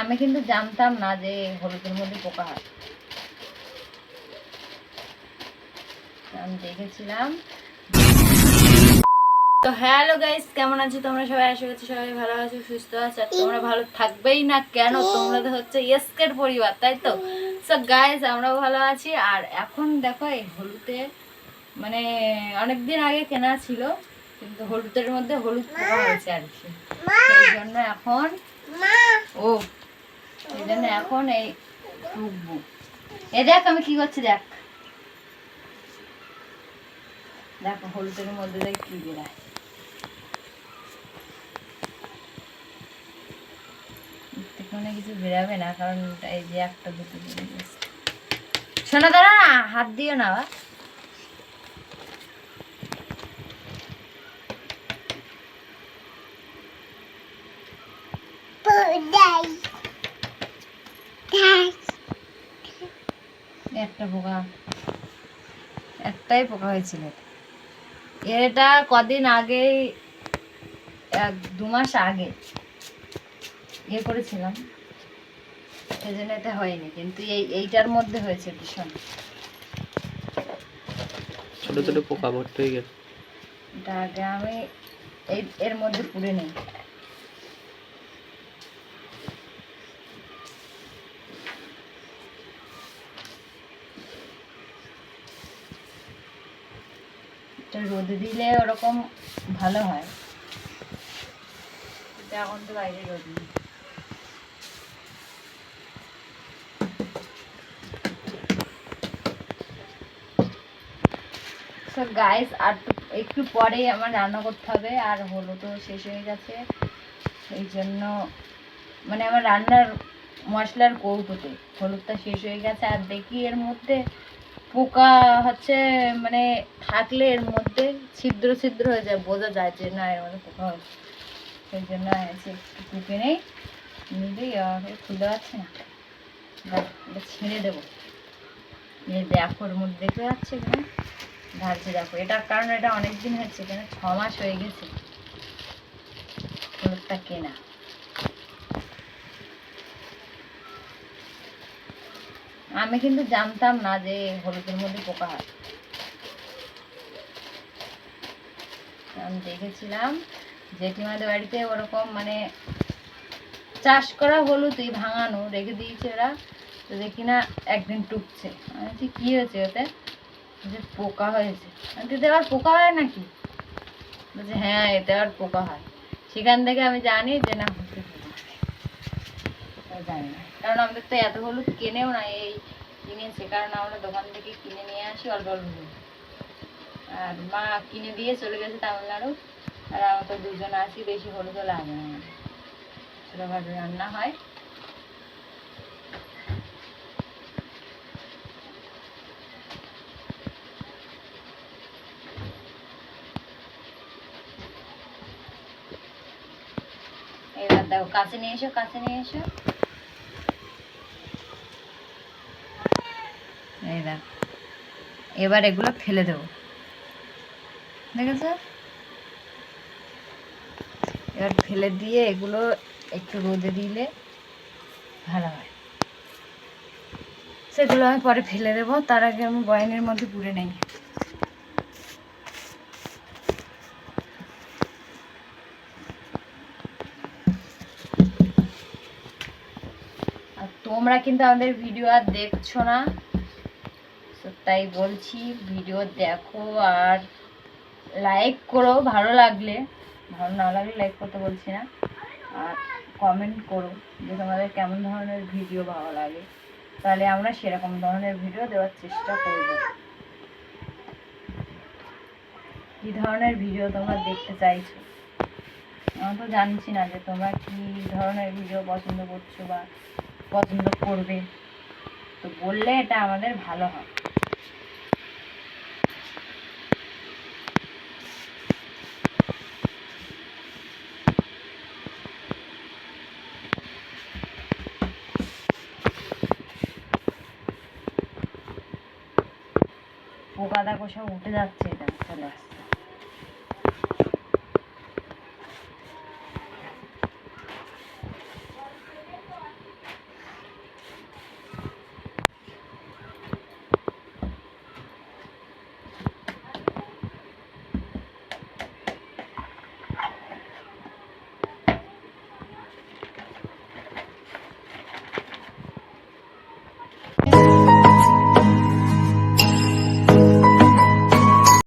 আমি কিন্তু জানতাম না যে হলুদের মধ্যে পোকা হয়। আমি দেখেছিলাম। তো হ্যালো গাইস কেমন আছো তোমরা? সবাই আশা করছি সবাই ভালো আছো সুস্থ আছো। আর তোমরা ভালো থাকবেই না কেন? তোমরা তো হচ্ছে এসকের পরিবার তাই তো? সো গাইস আমরাও ভালো আছি। আর এখন দেখো এই হলুদে মানে অনেক দিন আগে কেনা ছিল কিন্তু হলুদের মধ্যে হলুদ পোকা হয়েছে আর কি। সেই জন্য এখন ও এখন এই টুকবো এ দেখ আমি কি করছি, দেখ। দেখো, হলুদের মধ্যে দেখ কি এখানে কিছু না, কারণ এই যে একটা দুটো শোনা দাঁড়া না হাত দিও না, বা। একটা পোকা। একটাই পোকা হয়েছিল। এটা কদিন আগে এক দু মাস আগে ইয়ে করেছিলাম। এই জন্য এটা হয়নি কিন্তু এই এইটার মধ্যে হয়েছে ভীষণ। ছোট ছোট পোকা ভর্তি হয়ে গেছে। এটা আগে আমি এই এর মধ্যে পুড়ে নেই। এটা রোদে দিলে ওরকম ভালো হয়। এখন তো বাইরে রোদ নেই। গাইস আর একটু পরেই আমার রান্না করতে হবে, আর হলো তো শেষ হয়ে গেছে। এই জন্য মানে আমার রান্নার মশলার কৌটোতে হলুদটা শেষ হয়ে গেছে, আর দেখি এর মধ্যে পোকা হচ্ছে মানে থাকলে এর মধ্যে ছিদ্র ছিদ্র হয়ে যায়, বোঝা যায় যে না, এর মধ্যে পোকা হয়েছে সেই জন্য একটু নেই নিলেই আর খুলতে পারছি না। ছিঁড়ে দেবো। এই দেখো ওর মধ্যে দেখতে পাচ্ছি এখানে? ঢালছে দেখো। এটার কারণ এটা অনেক দিন হচ্ছে এখানে ছ মাস হয়ে গেছে। হলুদটা কেনা। আমি কিন্তু জানতাম না যে হলুদের মধ্যে পোকা হয়। আমি দেখেছিলাম জেঠিমাদের বাড়িতে ওরকম মানে চাষ করা হলুদই ভাঙানো রেখে দিয়েছে ওরা। তো দেখি না একদিন টুকছে। আমি বলছি, কি হয়েছে ওতে? যে পোকা হয়েছে। আমি আবার পোকা হয় নাকি? বলছে হ্যাঁ এতে আবার পোকা হয়। সেখান থেকে আমি জানি যে না জানি না। কারণ আমাদের তো এত হলুদ কেনেও না এই কিনেছে কারণ আমরা দোকান থেকে কিনে নিয়ে আসি অল্প অল্প। আর মা কিনে দিয়ে চলে গেছে তামিলনাড়ু। আর আমরা তো দুজন আছি, বেশি হলুদও লাগে না। ছোটোখাটো রান্না হয়। এবার দেখো, কাছে নিয়ে এসো, কাছে নিয়ে এসো। এই দেখো। এবার এগুলো ফেলে দেবো। দেখেছ? এবার ফেলে দিয়ে এগুলো একটু রোদে দিলে ভালো হয়। সেগুলো আমি পরে ফেলে দেবো। তার আগে আমি বয়ানের মধ্যে পুড়ে নেই। তোমরা কিন্তু আমাদের ভিডিও আর দেখছ না। তো তাই বলছি ভিডিও দেখো আর লাইক করো, ভালো লাগলে। ভালো না লাগলে লাইক করতে বলছি না। আর কমেন্ট করো যে তোমাদের কেমন ধরনের ভিডিও ভালো লাগে। তাহলে আমরা সেরকম ধরনের ভিডিও দেওয়ার চেষ্টা করব। কি ধরনের ভিডিও তোমরা দেখতে চাইছো? আমি তো জানছি না যে তোমরা কি ধরনের ভিডিও পছন্দ করছ বা পছন্দ করবে। তো বললে এটা আমাদের ভালো হয়। পোকা কষা উঠে যাচ্ছে এটা চলে আসছে